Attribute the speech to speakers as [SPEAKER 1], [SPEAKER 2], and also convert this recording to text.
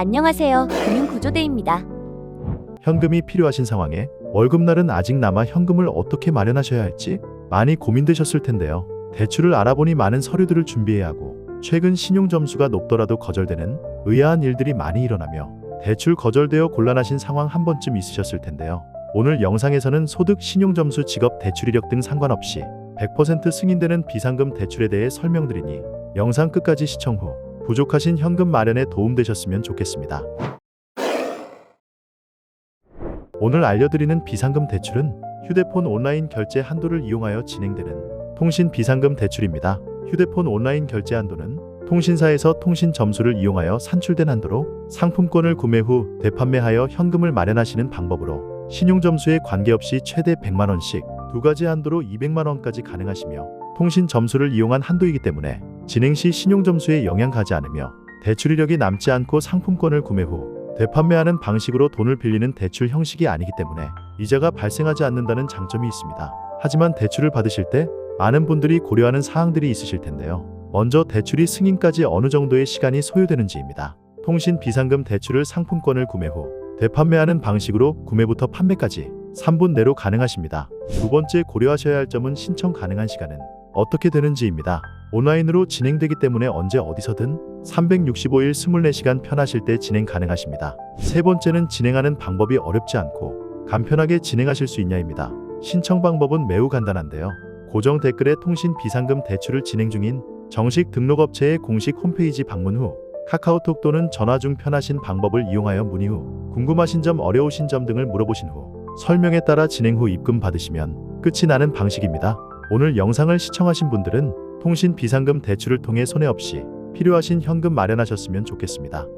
[SPEAKER 1] 안녕하세요. 금융구조대입니다.
[SPEAKER 2] 현금이 필요하신 상황에 월급날은 아직 남아 현금을 어떻게 마련하셔야 할지 많이 고민되셨을 텐데요. 대출을 알아보니 많은 서류들을 준비해야 하고 최근 신용 점수가 높더라도 거절되는 의아한 일들이 많이 일어나며 대출 거절되어 곤란하신 상황 한 번쯤 있으셨을 텐데요. 오늘 영상에서는 소득, 신용 점수, 직업, 대출 이력 등 상관없이 100% 승인되는 비상금 대출에 대해 설명드리니 영상 끝까지 시청 후 부족하신 현금 마련에 도움되셨으면 좋겠습니다. 오늘 알려드리는 비상금 대출은 휴대폰 온라인 결제 한도를 이용하여 진행되는 통신 비상금 대출입니다. 휴대폰 온라인 결제 한도는 통신사에서 통신 점수를 이용하여 산출된 한도로 상품권을 구매 후 되판매하여 현금을 마련하시는 방법으로 신용 점수에 관계없이 최대 100만 원씩 두 가지 한도로 200만 원까지 가능하시며 통신 점수를 이용한 한도이기 때문에 진행 시 신용 점수에 영향 가지 않으며 대출 이력이 남지 않고 상품권을 구매 후 되판매하는 방식으로 돈을 빌리는 대출 형식이 아니기 때문에 이자가 발생하지 않는다는 장점이 있습니다. 하지만 대출을 받으실 때 많은 분들이 고려하는 사항들이 있으실 텐데요. 먼저 대출이 승인까지 어느 정도의 시간이 소요되는지입니다. 통신 비상금 대출을 상품권을 구매 후 되판매하는 방식으로 구매부터 판매까지 3분 내로 가능하십니다. 두 번째 고려하셔야 할 점은 신청 가능한 시간은 어떻게 되는지입니다. 온라인으로 진행되기 때문에 언제 어디서든 365일 24시간 편하실 때 진행 가능하십니다. 세 번째는 진행하는 방법이 어렵지 않고 간편하게 진행하실 수 있냐입니다. 신청 방법은 매우 간단한데요. 고정 댓글에 통신 비상금 대출을 진행 중인 정식 등록업체의 공식 홈페이지 방문 후 카카오톡 또는 전화 중 편하신 방법을 이용하여 문의 후 궁금하신 점 어려우신 점 등을 물어보신 후 설명에 따라 진행 후 입금 받으시면 끝이 나는 방식입니다. 오늘 영상을 시청하신 분들은 통신 비상금 대출을 통해 손해 없이 필요하신 현금 마련하셨으면 좋겠습니다.